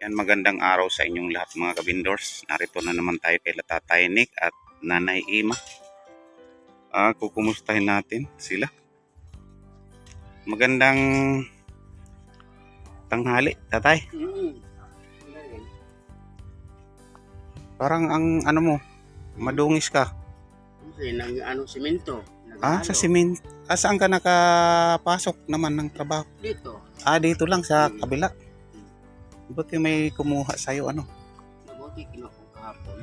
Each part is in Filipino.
Yan, magandang araw sa inyong lahat mga kabindors. Narito na naman tayo kay Tatay Nick at Nanay Ima. Ah, kukumustahin natin sila. Magandang tanghali, tatay. Parang ang ano mo, madungis ka. Kasi nang ano simento. Ah, sa simen. Ah, saan ka nakapasok naman ng trabaho? Dito. Ah, dito lang sa Hmm. Kabila. Buti may kumuha sa'yo, ano? Mabuti kinuha ko kahapon.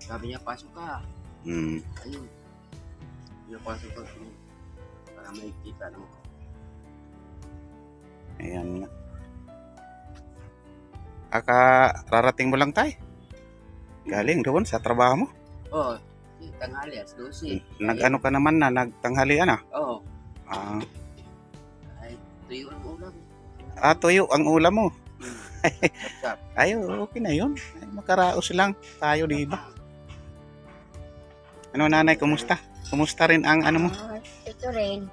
Sabi niya, pasok ka. Hmm. Ayun. Pinapasok ko. Para may kita naman ko. Ayan nga. Aka, rarating mo lang tay. Galing doon sa trabaho mo. Oo. Oh, tanghali, as 12. Nag-ano ka naman na, nagtanghalian ah. Oo. Ah, Ay, tuyo ang ulam. ah, tuyo ang ulam mo. Ay, okay na yun. Ay, makaraos lang tayo, di ba? Ano nanay, kumusta? Kumusta rin ang ano mo? Ah, ito rin.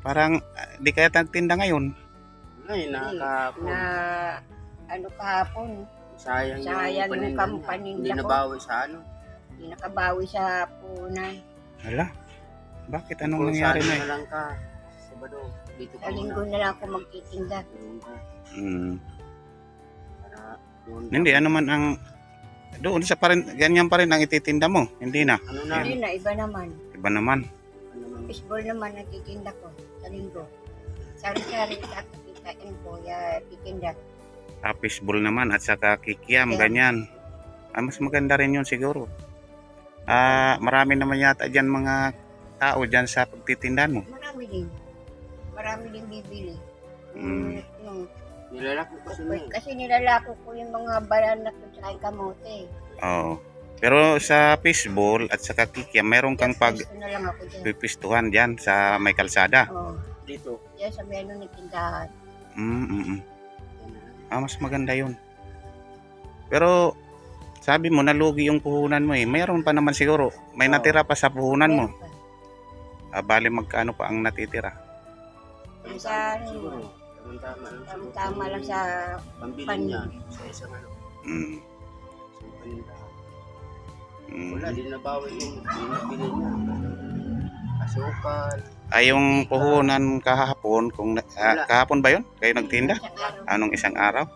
Parang ah, di kaya nagtinda ngayon. Ay, nakakapon. Na ano kahapon, Sayang, sayang yung paninda niya. paninda Hindi ko. nabawi sa ano. hindi nakabawi sa punan. Hala, bakit anong Kung nangyari saan na na lang ka. Sabado. Dito Sa linggo na lang ako magtitinda. Hmm. Para doon. Hindi, ano man ang... Doon sa pa rin, ganyan pa rin ang ititinda mo. Hindi na. Ano na? Hindi na, iba naman. Iba naman. Ano na? Baseball naman nagtitinda ko sa linggo. Sari-sari sa kitain ko, ya titinda. Ah, fishball naman at saka kikiam, Yeah. ganyan. Ah, mas maganda rin yun siguro. Ah, marami naman yata dyan mga tao dyan sa pagtitindahan mo. Marami din. Marami din bibili. Mm. Yung, Nilalak ko kasi na eh. kasi nilalako ko yung mga baranak ko sa kamote. Oo. Pero sa fishball at saka kikiam, meron kang pag pipistuhan dyan sa may kalsada. Oh, Dito. yan sa menu ng tindahan. Mm, mm, mm. Ah, mas maganda yun. Pero, sabi mo, nalugi yung puhunan mo eh. Mayroon pa naman siguro. May Oo. natira pa sa puhunan mo. Pa. Ah, bali magkano pa ang natitira. Yung sa Siguro. ano, Tama-tama lang siguro. tama lang sa Pambili pan- niya. Sa isang ano. Mm, Isang panindahan. mm. Wala, di nabawi yung yung nabili niya. Asukal. Ay, yung puhunan kahapon, kung na- ah, kahapon ba yun? Kayo nagtinda? Anong isang araw?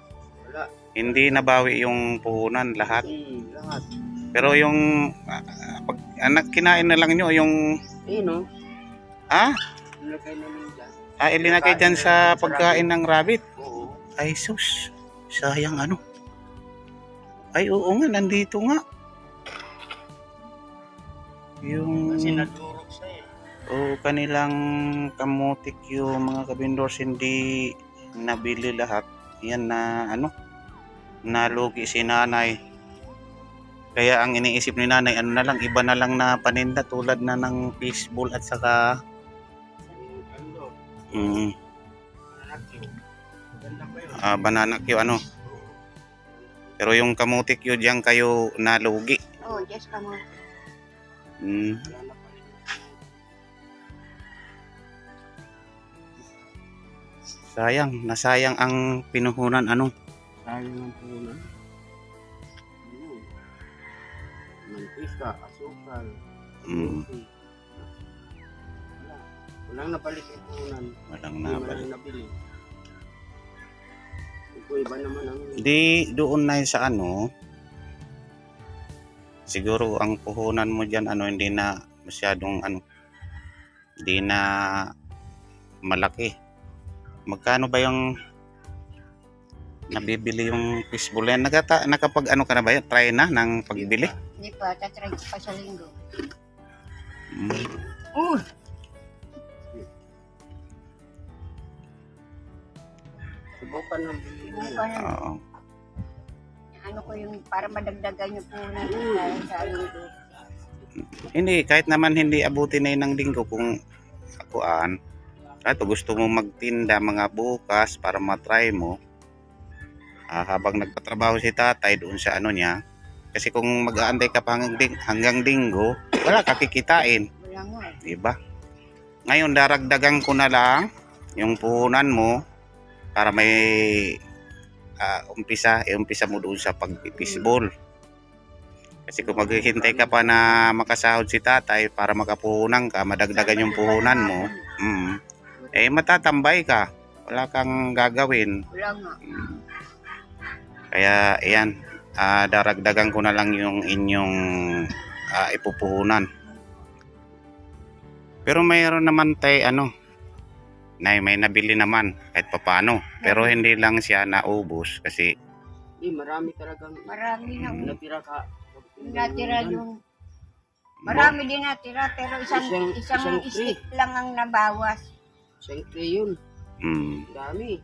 Wala. Hindi nabawi yung puhunan lahat. Hmm, lahat. Pero yung ah, ah, pag anak kinain na lang nyo yung Eh, no? ah, Nilagay namin dyan. Ah ilinagay dyan sa pagkain ng rabbit. Oo. Ay sus, sayang ano. Ay oo nga, nandito nga. Yung Kasi nagturok siya eh. o kanilang kamutik yung mga kabindors hindi nabili lahat. Yan na ano, nalugi si nanay. Kaya ang iniisip ni nanay, ano na lang, iba na lang na paninda tulad na ng fishball at saka? Mm, ah, banana Q ano. Pero yung kamutik yun diyan kayo nalugi. Oh, come on. Mm, sayang, nasayang ang pinuhunan ano. Sayang ang. Ano? Mantika, asukal. Mm. Walang napalit yung punan. walang Hindi man nabalik. lang nabili. Ito iba naman ang Di doon na yun sa ano, siguro ang puhunan mo dyan ano, hindi na masyadong ano, hindi na malaki. Magkano ba yung nabibili yung fishbowl yan? Nagata, nakapag ano ka na ba yun? Try na ng pagbili? Hindi pa, tatry ko pa sa linggo. Mm. Oh! Subukan ng Bukan na. Oo. Ano ko yung para madagdagan yung punan sa linggo. Hindi, kahit naman hindi abutin na yun ng linggo kung akuan, at gusto mo magtinda mga bukas para matry mo, ah, habang nagpatrabaho si tatay doon sa ano niya, kasi kung mag-aantay ka pa hanggang, ding- hanggang linggo, wala ka kikitain, Wala nga eh. di ba? Ngayon, daragdagan ko na lang yung puhunan mo para may ah, umpisa, eh, umpisa mo doon sa pag-fishball. Kasi kung maghihintay ka pa na makasahod si tatay para makapuhunan ka, madagdagan yung puhunan mo, mm, eh matatambay ka. Wala kang gagawin. Wala nga. Mm. Kaya ayan, ah, daragdagan ko na lang yung inyong ah, ipupuhunan. Pero mayroon naman tay ano, na may nabili naman kahit papano. Pero hindi lang siya naubos kasi Eh, marami talagang Marami na. Mm. natira ka. Natira yung... Marami din natira, pero isang, Isang- isang, isang stick lang ang nabawas. Siyempre yun. mm, Dami.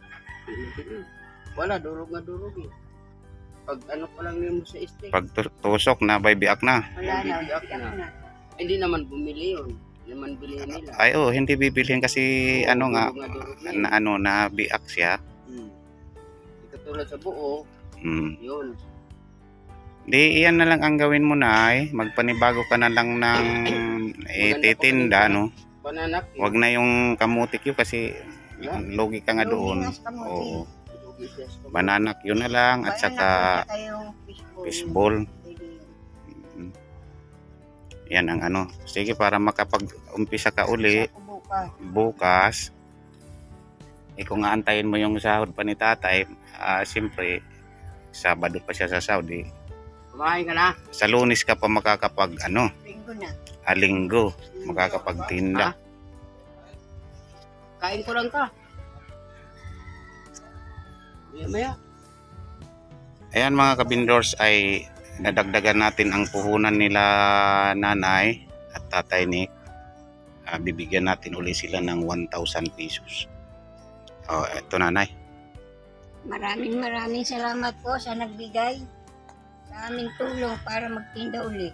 Wala, durog na durog eh. Pag ano pa lang yun mo sa steak. pag tu- tusok na bay biak na. Wala na. Bibiyak biyak na. na. Hindi naman bumili yun. Naman bilhin nila. Ay oh, hindi bibilhin kasi ano nga Durog na durog na na ano na biak siya. Hmm. Hindi Katulad sa buo, Mm. yun. Di iyan na lang ang gawin mo na ay magpanibago ka na lang ng ititinda no. Bananak. eh. Wag na yung kamutik yun kasi Yeah. logi ka nga doon. Oo. Bananak yun na lang at saka fishball. Yan ang ano. Sige para makapag-umpisa ka uli bukas. Eh kung aantayin mo yung sahod pa ni tatay, ah siyempre Sabado pa siya sa Saudi. Kumain ka na. Sa lunis ka pa makakapag ano, Linggo na. ah, linggo, makakapagtinda. Kain ko lang ka. Maya maya. Ayan mga kabindors ay nadagdagan natin ang puhunan nila nanay at tatay ni Ah, bibigyan natin uli sila ng 1,000 pesos. Oh, eto nanay. Maraming maraming salamat po sa nagbigay sa aming tulong para magtinda uli.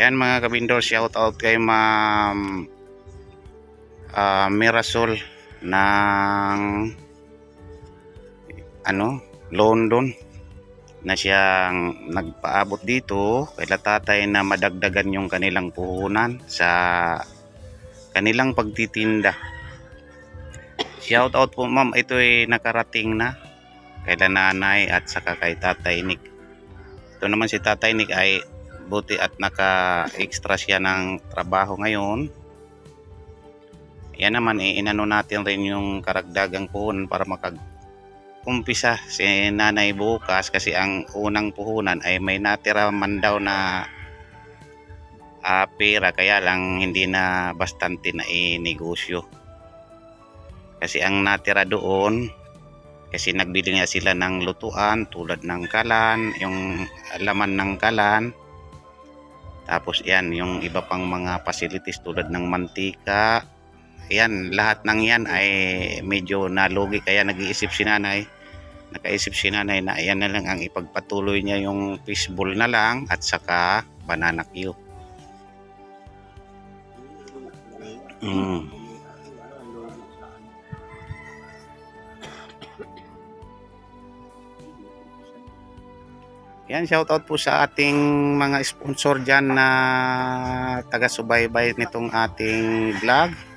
Ayan mga kabindors, shout out kay Ma'am ah, Mirasol ng ano, London na siyang nagpaabot dito kay tatay na madagdagan yung kanilang puhunan sa kanilang pagtitinda. Shout out po ma'am, ito ay nakarating na kay nanay at saka kay tatay Nick. Ito naman si tatay Nick ay buti at naka-extra siya ng trabaho ngayon. Yan naman, eh, inano natin rin yung karagdagang puhunan para makag umpisa si nanay bukas kasi ang unang puhunan ay may natira man daw na ah, pera kaya lang hindi na bastante na inegosyo. Kasi ang natira doon kasi nagbili nga sila ng lutuan tulad ng kalan, yung laman ng kalan, tapos yan, yung iba pang mga facilities tulad ng mantika. Yan, lahat ng yan ay medyo nalugi kaya nag-iisip si nanay. Nakaisip si nanay na yan na lang ang ipagpatuloy niya yung fishball na lang at saka banana Q. Mm. Yan, shoutout po sa ating mga sponsor dyan na taga-subaybay nitong ating vlog.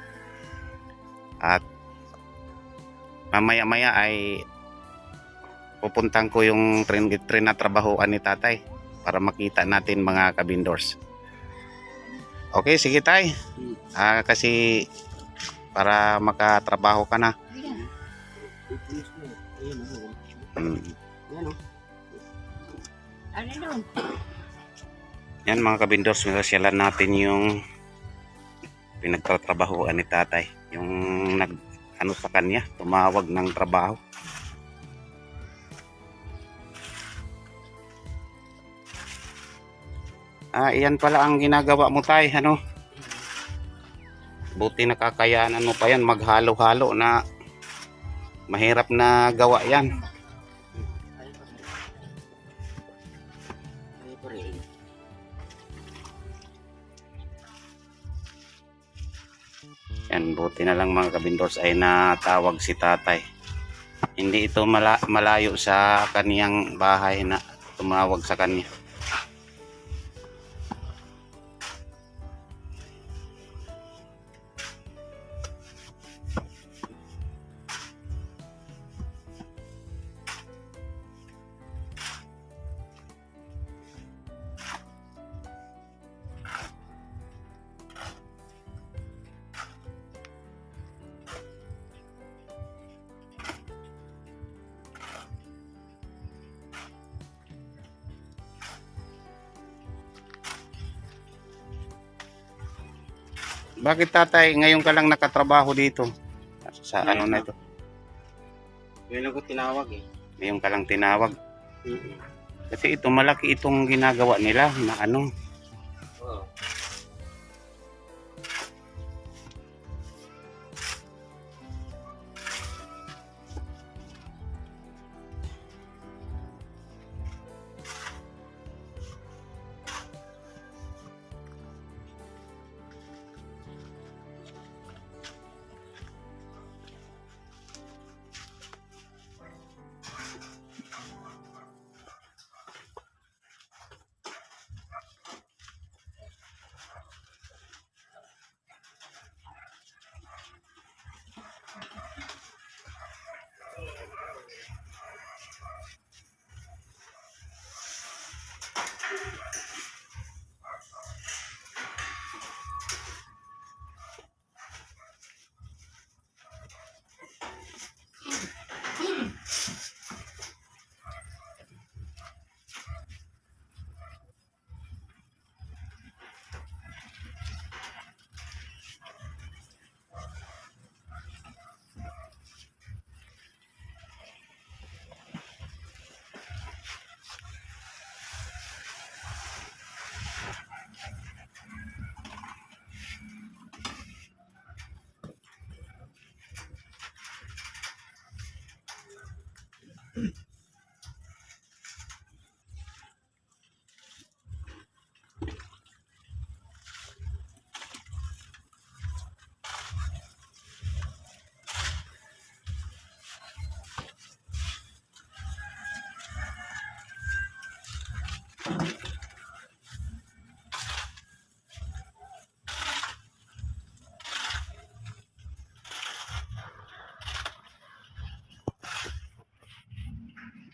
At mamaya-maya ay pupuntan ko yung train, train na trabahoan ni tatay para makita natin mga kabindors. Okay, sige tay. Ah, kasi para makatrabaho ka na. Mo. Ayan, ano. Yan mga kabindors, minasyalan natin yung pinagtatrabahoan ni tatay. Yung nag ano sa kanya, tumawag ng trabaho. Ah, iyan pala ang ginagawa mo tay, ano? Buti nakakayanan mo pa yan, maghalo-halo na mahirap na gawa yan. Yan, buti na lang mga kabindors ay natawag si tatay. Hindi ito mala- malayo sa kaniyang bahay na tumawag sa kanya. Bakit tatay, ngayon ka lang nakatrabaho dito? Sa ano na ito? Yun lang ko tinawag eh. Ngayon ka lang tinawag. Kasi ito, malaki itong ginagawa nila na ano.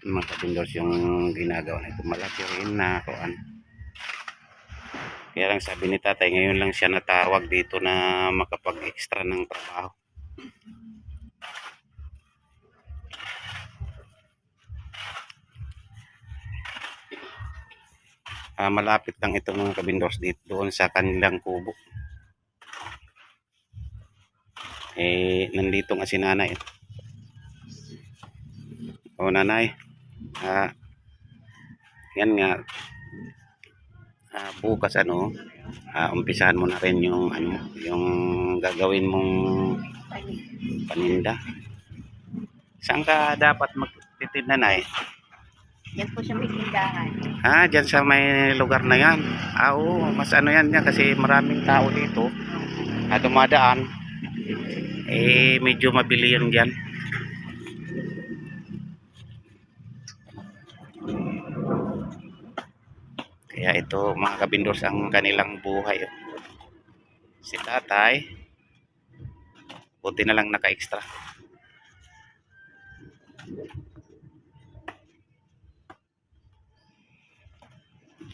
Mga kapindos yung ginagawa na ito. Malaki rin na kuan. Kaya lang sabi ni tatay, ngayon lang siya natawag dito na makapag-extra ng trabaho. Ah, malapit lang ito mga kabindos dito doon sa kanilang kubo. Eh, nandito nga si nanay. O nanay, ah, yan nga, ah, bukas ano, ah, umpisahan mo na rin yung ano, yung gagawin mong paninda. Saan ka dapat magtitinda na eh? Yan po sa may tindahan. Ah, dyan sa may lugar na yan. Ah, oo, mas ano yan yan kasi maraming tao dito na dumadaan. Eh, medyo mabili yun dyan. Kaya ito mga kabindors ang kanilang buhay. oh. Si tatay, buti na lang naka-extra.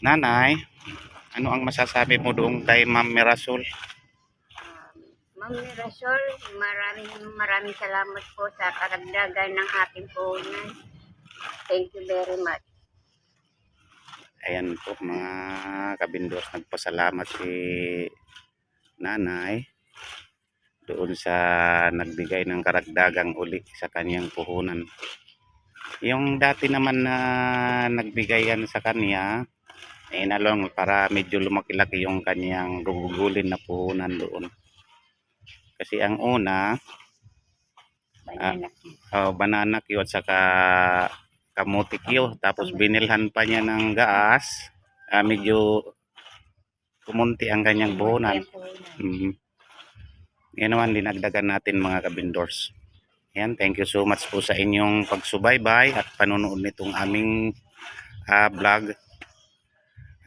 Nanay, ano ang masasabi mo doon kay Ma'am Mirasol? Ma'am Mirasol, maraming maraming salamat po sa karagdagan ng ating puhunan. Thank you very much. Ayan po mga kabindos, nagpasalamat si nanay doon sa nagbigay ng karagdagang uli sa kanyang puhunan. Yung dati naman na nagbigay yan sa kanya, eh nalong para medyo lumaki-laki yung kanyang gugugulin na puhunan doon. Kasi ang una, Banana. oh, banana Q at saka kamuti Q. Tapos binilhan pa niya ng gas. Ah, medyo kumunti ang kanyang puhunan. Mm. Yan naman dinagdagan natin mga kabindors. Yan, thank you so much po sa inyong pagsubaybay at panonood nitong aming ah, vlog.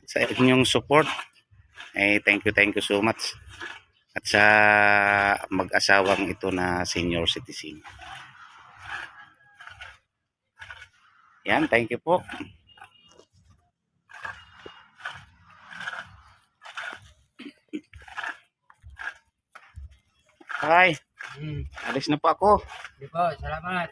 Sa inyong support. Eh, thank you, thank you so much. At sa mag-asawang ito na senior citizen. Yan, thank you po. Hi, Hmm. alis na po ako. Di po, salamat.